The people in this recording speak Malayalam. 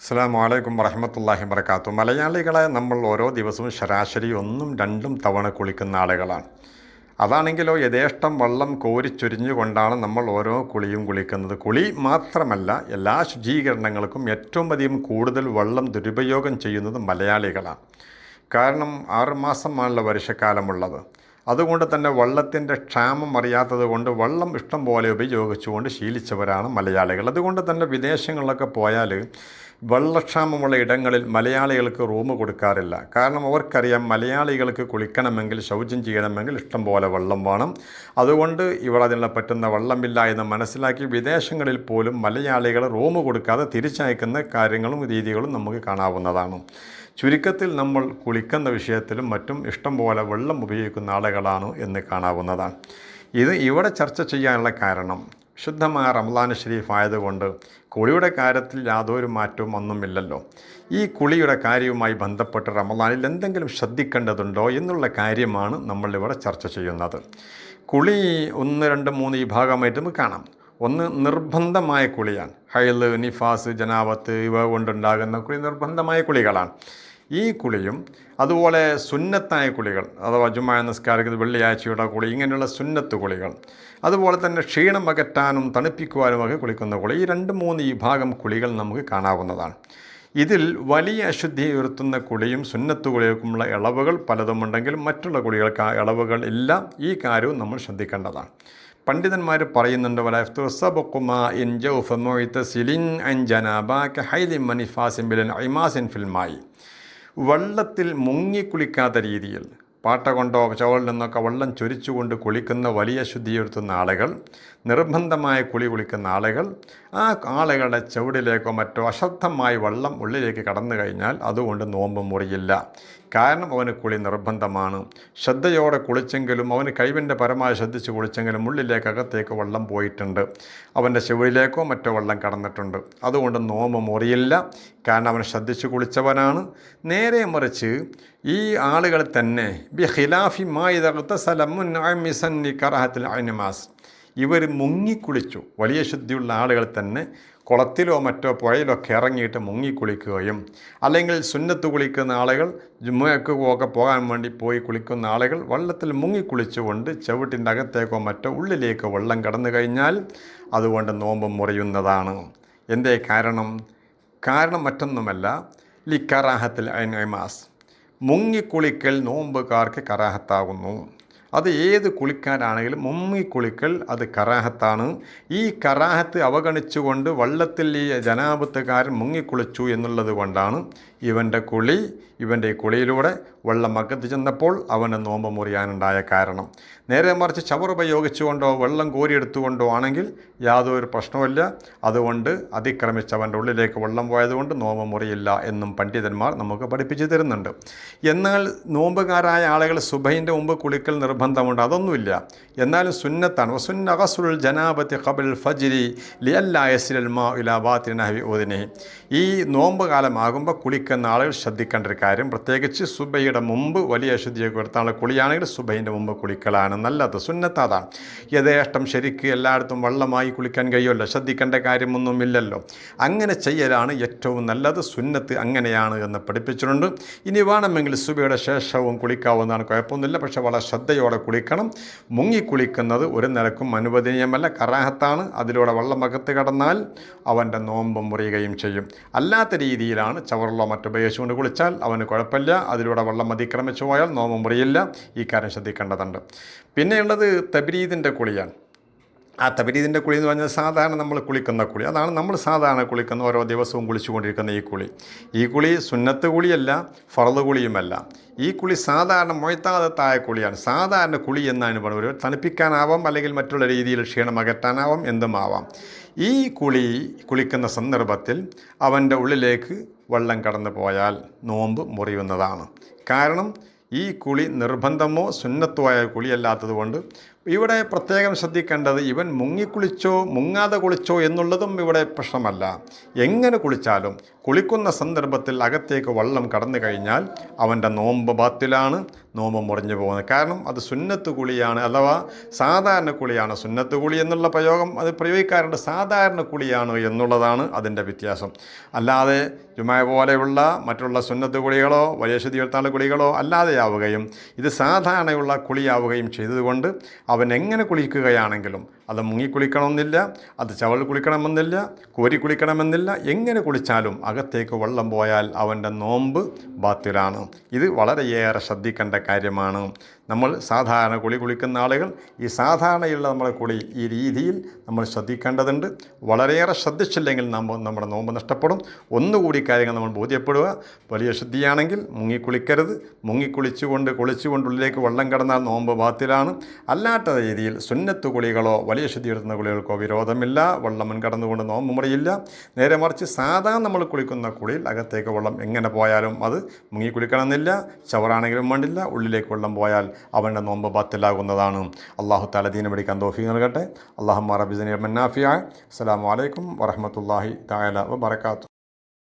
അസ്സാം വലൈക്കും വറഹമത്തല്ലാഹി വർക്കാത്തു മലയാളികളെ നമ്മൾ ഓരോ ദിവസവും ശരാശരി ഒന്നും രണ്ടും തവണ കുളിക്കുന്ന ആളുകളാണ്. അതാണെങ്കിലോ യഥേഷ്ടം വെള്ളം കോരിച്ചൊരിഞ്ഞുകൊണ്ടാണ് നമ്മൾ ഓരോ കുളിയും കുളിക്കുന്നത്. കുളി മാത്രമല്ല എല്ലാ ശുചീകരണങ്ങൾക്കും ഏറ്റവും അധികം കൂടുതൽ വെള്ളം ദുരുപയോഗം ചെയ്യുന്നത് മലയാളികളാണ്. കാരണം ആറുമാസമാണല്ലോ വർഷക്കാലമുള്ളത്. അതുകൊണ്ട് തന്നെ വെള്ളത്തിന്റെ ക്ഷാമം അറിയാത്തത് കൊണ്ട് വെള്ളം ഇഷ്ടം പോലെ ഉപയോഗിച്ചുകൊണ്ട് ശീലിച്ചവരാണ് മലയാളികൾ. അതുകൊണ്ട് തന്നെ വിദേശങ്ങളിലൊക്കെ പോയാൽ വെള്ളക്ഷാമമുള്ള ഇടങ്ങളിൽ മലയാളികൾക്ക് റൂം കൊടുക്കാറില്ല. കാരണം അവർക്കറിയാം മലയാളികൾക്ക് കുളിക്കണമെങ്കിൽ ശൗചം ചെയ്യണമെങ്കിൽ ഇഷ്ടം പോലെ വെള്ളം വേണം. അതുകൊണ്ട് ഇവിടെ അതിനുള്ള പറ്റുന്ന വെള്ളമില്ല എന്ന് മനസ്സിലാക്കി വിദേശങ്ങളിൽ പോലും മലയാളികൾ റൂം കൊടുക്കാതെ തിരിച്ചയക്കുന്ന കാര്യങ്ങളും രീതികളും നമുക്ക് കാണാവുന്നതാണ്. ചുരുക്കത്തിൽ നമ്മൾ കുളിക്കുന്ന വിഷയത്തിലും മറ്റും ഇഷ്ടം പോലെ വെള്ളം ഉപയോഗിക്കുന്ന ആളുകളാണ് എന്ന് കാണാവുന്നതാണ്. ഇത് ഇവിടെ ചർച്ച ചെയ്യാനുള്ള കാരണം. ശുദ്ധമായ റംലാൻ ഷരീഫ് ആയതുകൊണ്ട് കുളിയുടെ കാര്യത്തിൽ യാതൊരു മാറ്റവും ഒന്നുമില്ലല്ലോ. ഈ കുളിയുടെ കാര്യവുമായി ബന്ധപ്പെട്ട് റമലാനിൽ എന്തെങ്കിലും ശ്രദ്ധിക്കേണ്ടതുണ്ടോ എന്നുള്ള കാര്യമാണ് നമ്മളിവിടെ ചർച്ച ചെയ്യുന്നത്. കുളി ഒന്ന് രണ്ട് മൂന്ന് വിഭാഗമായിട്ട് നമുക്ക് കാണാം. ഒന്ന് നിർബന്ധമായ കുളിയാണ്. ഹൈൽ നിഫാസ് ജനാവത്ത് ഇവ കൊണ്ടുണ്ടാകുന്ന കുളി നിർബന്ധമായ കുളികളാണ്. ഈ കുളിയും അതുപോലെ സുന്നത്തായ കുളികൾ അഥവാ ജുമായ നിസ്കാരത്തിൽ വെള്ളിയാഴ്ചയുടെ കുളി ഇങ്ങനെയുള്ള സുന്നത്ത് കുളികൾ അതുപോലെ തന്നെ ക്ഷീണം അകറ്റാനും തണുപ്പിക്കുവാനും ഒക്കെ കുളിക്കുന്ന കുളി ഈ രണ്ട് മൂന്ന് വിഭാഗം കുളികൾ നമുക്ക് കാണാവുന്നതാണ്. ഇതിൽ വലിയ അശുദ്ധി ഉയർത്തുന്ന കുളിയും സുന്നത്ത് കുളികൾക്കുമുള്ള ഇളവുകൾ പലതുമുണ്ടെങ്കിൽ മറ്റുള്ള കുളികൾക്ക് ആ ഇളവുകൾ ഇല്ല. ഈ കാര്യവും നമ്മൾ ശ്രദ്ധിക്കേണ്ടതാണ്. പണ്ഡിതന്മാർ പറയുന്നുണ്ട് ഫിൽമായി വെള്ളത്തിൽ മുങ്ങിക്കുളിക്കാത്ത രീതിയിൽ. പാട്ട കൊണ്ടോ ചവളിൽ നിന്നൊക്കെ വെള്ളം ചൊരിച്ചുകൊണ്ട് കുളിക്കുന്ന വലിയ ശുദ്ധിയെടുത്തുന്ന ആളുകൾ നിർബന്ധമായ കുളി കുളിക്കുന്ന ആളുകൾ ആ ആളുകളുടെ ചുവടിലേക്കോ മറ്റോ അശ്രദ്ധമായി വെള്ളം ഉള്ളിലേക്ക് കടന്നു കഴിഞ്ഞാൽ അതുകൊണ്ട് നോമ്പ് മുറിയില്ല. കാരണം അവന് കുളി നിർബന്ധമാണ്. ശ്രദ്ധയോടെ കുളിച്ചെങ്കിലും അവന് കഴിവിന്റെ പരമായി ശ്രദ്ധിച്ച് കുളിച്ചെങ്കിലും ഉള്ളിലേക്ക് അകത്തേക്ക് വെള്ളം പോയിട്ടുണ്ട്. അവന്റെ ചെവിലേക്കോ മറ്റോ വെള്ളം കടന്നിട്ടുണ്ട്. അതുകൊണ്ട് നോമ്പ് മുറിയില്ല. കാരണം അവൻ ശ്രദ്ധിച്ച് കുളിച്ചവനാണ്. നേരെ മറിച്ച് ഈ ആളുകൾ തന്നെ ബി ഖിലാഫി മായിതകത്ത സലമുൻ മിസന്നി കറഹത്തിൽ അനിമാസ്. ഇവർ മുങ്ങിക്കുളിച്ചു. വലിയ ശുദ്ധിയുള്ള ആളുകൾ തന്നെ കുളത്തിലോ മറ്റോ പുഴയിലോ ഒക്കെ ഇറങ്ങിയിട്ട് മുങ്ങിക്കുളിക്കുകയും അല്ലെങ്കിൽ സുന്നത്ത് കുളിക്കുന്ന ആളുകൾ ജുമ്മയ്ക്ക് ഒക്കെ പോകാൻ വേണ്ടി പോയി കുളിക്കുന്ന ആളുകൾ വള്ളത്തിൽ മുങ്ങിക്കുളിച്ചുകൊണ്ട് ചവിട്ടിന്റെ അകത്തേക്കോ മറ്റോ ഉള്ളിലേക്കോ വെള്ളം കടന്നു കഴിഞ്ഞാൽ അതുകൊണ്ട് നോമ്പ് മുറിയുന്നതാണ്. എന്തേ കാരണം? കാരണം മറ്റൊന്നുമല്ല. ലി കറാഹത്തിൽ ഐമാസ് മുങ്ങിക്കുളിക്കൽ നോമ്പുകാർക്ക് കറാഹത്താകുന്നു. അത് ഏത് കുളിക്കാനാണെങ്കിലും മുങ്ങി കുളിക്കൽ അത് കറാഹത്താണ്. ഈ കറാഹത്ത് അവഗണിച്ചുകൊണ്ട് വള്ളത്തിൽ ഈ ജനാപത്തുകാരൻ മുങ്ങിക്കുളിച്ചു എന്നുള്ളത് കൊണ്ടാണ് ഇവന്റെ കുളി ഇവന്റെ കുളിയിലൂടെ വെള്ളം അകത്ത് ചെന്നപ്പോൾ അവന് നോമ്പ് മുറിയാനുണ്ടായ കാരണം. നേരെ മറിച്ച് ചവർ ഉപയോഗിച്ചുകൊണ്ടോ വെള്ളം കോരിയെടുത്തുകൊണ്ടോ ആണെങ്കിൽ യാതൊരു പ്രശ്നവുമില്ല. അതുകൊണ്ട് അതിക്രമിച്ച് അവന്റെ ഉള്ളിലേക്ക് വെള്ളം പോയതുകൊണ്ട് നോമ്പ് മുറിയില്ല എന്നും പണ്ഡിതന്മാർ നമുക്ക് പഠിപ്പിച്ചു തരുന്നുണ്ട്. എന്നാൽ നോമ്പുകാരായ ആളുകൾ സുബൈന്റെ മുമ്പ് കുളിക്കൽ നിർബന്ധമുണ്ട്. അതൊന്നുമില്ല. എന്നാലും സുന്നത്താണ്. വസുന്ന അഗസുൽ ജനാബത്തി ഖബൽ ഫജിരി ലിയല്ലായസിൽ മാ ഇലാബാത്തിനഹവി ഓദിനെ ഈ നോമ്പ് കാലമാകുമ്പോൾ കുളിക്കുന്ന ആളുകൾ ശ്രദ്ധിക്കേണ്ട ഒരു കാര്യം പ്രത്യേകിച്ച് സുബൈയുടെ മുമ്പ് വലിയ അശുദ്ധിയൊക്കെ വരുത്താനുള്ള കുളിയാണെങ്കിൽ സുബൈന്റെ മുമ്പ് കുളിക്കലാണ് നല്ലത്. സുന്നത്ത് അതാണ്. യഥേഷ്ടം ശരിക്ക് എല്ലായിടത്തും വെള്ളമായി കുളിക്കാൻ കഴിയുമല്ലോ? ശ്രദ്ധിക്കേണ്ട കാര്യമൊന്നുമില്ലല്ലോ. അങ്ങനെ ചെയ്യലാണ് ഏറ്റവും നല്ലത്. സുന്നത്ത് അങ്ങനെയാണ് എന്ന് പഠിപ്പിച്ചിട്ടുണ്ട്. ഇനി വേണമെങ്കിൽ സുബയുടെ ശേഷവും കുളിക്കാവുന്നതാണ്. കുഴപ്പമൊന്നുമില്ല. പക്ഷേ വളരെ ശ്രദ്ധയോടെ കുളിക്കണം. മുങ്ങി കുളിക്കുന്നത് ഒരു നിലക്കും അനുവദനീയമല്ല. കറാഹത്താണ്. അതിലൂടെ വെള്ളം അകത്ത് കടന്നാൽ അവന്റെ നോമ്പും മുറിയുകയും ചെയ്യും. അല്ലാത്ത രീതിയിലാണ് ചവറിലോ മറ്റുപയോഗിച്ചുകൊണ്ട് കുളിച്ചാൽ അവന് കുഴപ്പമില്ല. അതിലൂടെ വെള്ളം അതിക്രമിച്ചു പോയാൽ നോമ്പ് മുറിയില്ല. ഈ കാര്യം ശ്രദ്ധിക്കേണ്ടതുണ്ട്. പിന്നെയുള്ളത് തബരീദിന്റെ കുളിയാണ്. ആ തബരീദിന്റെ കുളി എന്ന് പറഞ്ഞാൽ സാധാരണ നമ്മൾ കുളിക്കുന്ന കുളി. അതാണ് നമ്മൾ സാധാരണ കുളിക്കുന്ന ഓരോ ദിവസവും കുളിച്ചുകൊണ്ടിരിക്കുന്ന ഈ കുളി. ഈ കുളി സുന്നത്ത് കുളിയല്ല ഫറദ് കുളിയുമല്ല. ഈ കുളി സാധാരണ മൊയ്ത്താദത്തായ കുളിയാണ്. സാധാരണ കുളി എന്നാണ് പറയുന്നത് തണുപ്പിക്കാനാവാം അല്ലെങ്കിൽ മറ്റുള്ള രീതിയിൽ ക്ഷീണം അകറ്റാനാവാം എന്തുമാവാം ഈ കുളി കുളിക്കുന്ന സന്ദർഭത്തിൽ അവന്റെ ഉള്ളിലേക്ക് വെള്ളം കടന്നു പോയാൽ നോമ്പ് മുറിയുന്നതാണ്. കാരണം ഈ കുളി നിർബന്ധമോ സുന്നത്തുമായ കുളിയല്ലാത്തത് കൊണ്ട് ഇവിടെ പ്രത്യേകം ശ്രദ്ധിക്കേണ്ടത് ഇവൻ മുങ്ങിക്കുളിച്ചോ മുങ്ങാതെ കുളിച്ചോ എന്നുള്ളതും ഇവിടെ പ്രശ്നമല്ല. എങ്ങനെ കുളിച്ചാലും കുളിക്കുന്ന സന്ദർഭത്തിൽ അകത്തേക്ക് വള്ളം കടന്നു കഴിഞ്ഞാൽ അവന്റെ നോമ്പ് ബാത്തിലാണ് നോമ്പ് മുറിഞ്ഞു പോകുന്നത്. കാരണം അത് സുന്നത്ത് കുളിയാണ് അഥവാ സാധാരണ കുളിയാണ്. സുന്നത്ത് കുളി എന്നുള്ള പ്രയോഗം അത് പ്രയോഗിക്കാറുണ്ട്. സാധാരണ കുളിയാണ് എന്നുള്ളതാണ് അതിന്റെ വ്യത്യാസം. അല്ലാതെ ജുമായ പോലെയുള്ള മറ്റുള്ള സുന്നത്ത് കുളികളോ വലിയ ശുദ്ധി ഉയർത്താനുള്ള കുളികളോ അല്ലാതെയാവുകയും ഇത് സാധാരണയുള്ള കുളിയാവുകയും ചെയ്തതുകൊണ്ട് അവൻ എങ്ങനെ കുളിക്കുകയാണെങ്കിലും അത് മുങ്ങിക്കുളിക്കണമെന്നില്ല അത് ചവൾ കുളിക്കണമെന്നില്ല കോരി കുളിക്കണമെന്നില്ല. എങ്ങനെ കുളിച്ചാലും അകത്തേക്ക് വെള്ളം പോയാൽ അവന്റെ നോമ്പ് ബാത്തിലാണ്. ഇത് വളരെയേറെ ശ്രദ്ധിക്കേണ്ട കാര്യമാണ്. നമ്മൾ സാധാരണ കുളി കുളിക്കുന്ന ആളുകൾ ഈ സാധാരണയുള്ള നമ്മുടെ കുളി ഈ രീതിയിൽ നമ്മൾ ശ്രദ്ധിക്കേണ്ടതുണ്ട്. വളരെയേറെ ശ്രദ്ധിച്ചില്ലെങ്കിൽ നമ്മൾ നമ്മുടെ നോമ്പ് നഷ്ടപ്പെടും. ഒന്നുകൂടി കാര്യങ്ങൾ നമ്മൾ ബോധ്യപ്പെടുക. വലിയ ശുദ്ധിയാണെങ്കിൽ മുങ്ങിക്കുളിക്കരുത് മുങ്ങിക്കുളിച്ചുകൊണ്ട് കുളിച്ചുകൊണ്ട് ഉള്ളിലേക്ക് വെള്ളം കടന്നാൽ നോമ്പ് ബാത്തിലാണ്. അല്ലാത്ത രീതിയിൽ സുന്നത്ത് കുളികളോ വലിയ ശുദ്ധി എടുത്തുന്ന കുളികൾക്കോ വിരോധമില്ല. വെള്ളം മുൻകടന്നുകൊണ്ട് നോമ്പ് മുറിയില്ല നേരെ മറിച്ച് സാധാരണ നമ്മൾ കുളിക്കുന്ന കുളിയിൽ അകത്തേക്ക് വെള്ളം എങ്ങനെ പോയാലും അത് മുങ്ങി കുളിക്കണമെന്നില്ല. ചവറാണെങ്കിലും വേണ്ടില്ല. ഉള്ളിലേക്ക് വെള്ളം പോയാൽ അവന്റെ നോമ്പ് ബത്തിലാകുന്നതാണ്. അള്ളാഹു തലദീന പിടിക്കാൻ തോഫി നൽകട്ടെ. അള്ളാഹു മറബിസിനെ മന്നാഫിയ അസ്സാം വലൈക്കും വറഹമത്തല്ലാഹി താല വബർക്കാത്തു